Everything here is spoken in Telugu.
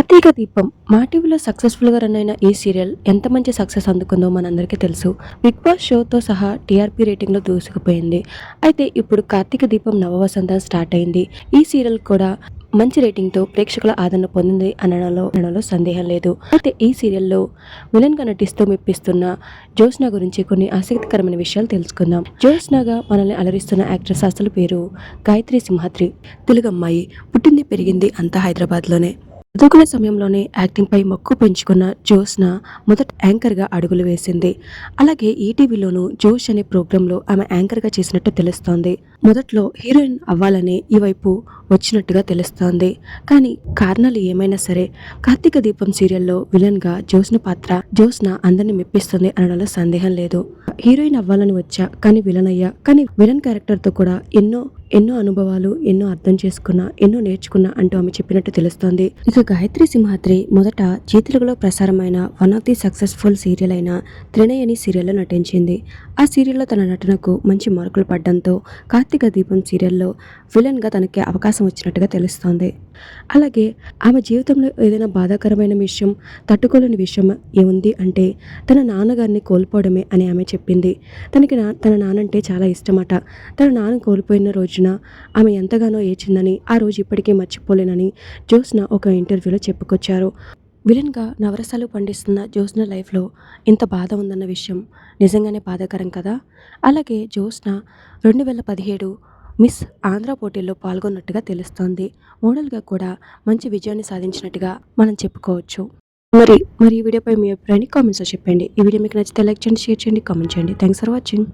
అతీక దీపం. మా టీవీలో సక్సెస్ఫుల్గా రన్ అయిన ఈ సీరియల్ ఎంత మంచి సక్సెస్ అందుకుందో మనందరికీ తెలుసు. బిగ్ బాస్ షోతో సహా టీఆర్పీ రేటింగ్లో దూసుకుపోయింది. అయితే ఇప్పుడు కార్తీక దీపం నవవసంతం స్టార్ట్ అయింది. ఈ సీరియల్ కూడా మంచి రేటింగ్తో ప్రేక్షకుల ఆదరణ పొందింది అనడంలో అనడంలో సందేహం లేదు. అయితే ఈ సీరియల్లో విలన్గా నటిస్తూ మెప్పిస్తున్న జ్యోత్స్న గురించి కొన్ని ఆసక్తికరమైన విషయాలు తెలుసుకుందాం. జ్యోత్స్నగా మనల్ని అలరిస్తున్న యాక్ట్రెస్ అసలు పేరు గాయత్రి సింహాద్రి. తెలుగు అమ్మాయి పుట్టింది పెరిగింది అంతా హైదరాబాద్లోనే. చదువుకునే సమయంలోనే యాక్టింగ్పై మక్కువ పెంచుకున్న జోస్న మొదట యాంకర్గా అడుగులు వేసింది. అలాగే ఈటీవీలోనూ జోష్ అనే ప్రోగ్రాంలో ఆమె యాంకర్గా చేసినట్టు తెలుస్తోంది. మొదట్లో హీరోయిన్ అవ్వాలని ఈ వైపు వచ్చినట్టుగా తెలుస్తోంది. కానీ కారణాలు ఏమైనా సరే కార్తీక దీపం సీరియల్లో విలన్గా జోస్న పాత్ర జోస్న అందరిని మెప్పిస్తుంది అనడంలో సందేహం లేదు. హీరోయిన్ అవ్వాలని వచ్చా కానీ విలన్ అయ్యా కానీ విలన్ క్యారెక్టర్తో కూడా ఎన్నో ఎన్నో అనుభవాలు ఎన్నో అర్థం చేసుకున్నా ఎన్నో నేర్చుకున్నా అంటూ ఆమె చెప్పినట్టు తెలుస్తోంది. ఇక గాయత్రి సింహాద్రి మొదట జీ తెలుగులో ప్రసారమైన one of the successful serial అయిన త్రినయని సీరియల్లో నటించింది. ఆ సీరియల్లో తన నటనకు మంచి మార్కులు పడడంతో కార్తీక దీపం సీరియల్లో విలన్గా తనకి అవకాశం వచ్చినట్టుగా తెలుస్తోంది. అలాగే ఆమె జీవితంలో ఏదైనా బాధాకరమైన విషయం తట్టుకోలేని విషయం ఏముంది అంటే తన నాన్నగారిని కోల్పోవడమే అని ఆమె చెప్పింది. తనకి నా తన నానంటే చాలా ఇష్టమట. తన నాన్న కోల్పోయిన రోజున ఆమె ఎంతగానో ఏచిందని ఆ రోజు ఇప్పటికీ మర్చిపోలేనని జ్యోత్స్న ఒక ఇంటర్వ్యూలో చెప్పుకొచ్చారు. విలన్గా నవరసాలు పండిస్తున్న జ్యోత్స్న లైఫ్లో ఇంత బాధ ఉందన్న విషయం నిజంగానే బాధాకరం కదా? అలాగే జ్యోత్స్న రెండు వేల పదిహేడు మిస్ ఆంధ్ర పోటీల్లో పాల్గొన్నట్టుగా తెలుస్తోంది. మోడల్గా కూడా మంచి విజయాన్ని సాధించినట్టుగా మనం చెప్పుకోవచ్చు. మరి మరి ఈ వీడియోపై మీ అభిప్రాయాన్ని కామెంట్స్లో చెప్పండి. ఈ వీడియో మీకు నచ్చితే లైక్ చేయండి షేర్ చేయండి కామెంట్ చేయండి. Thanks for watching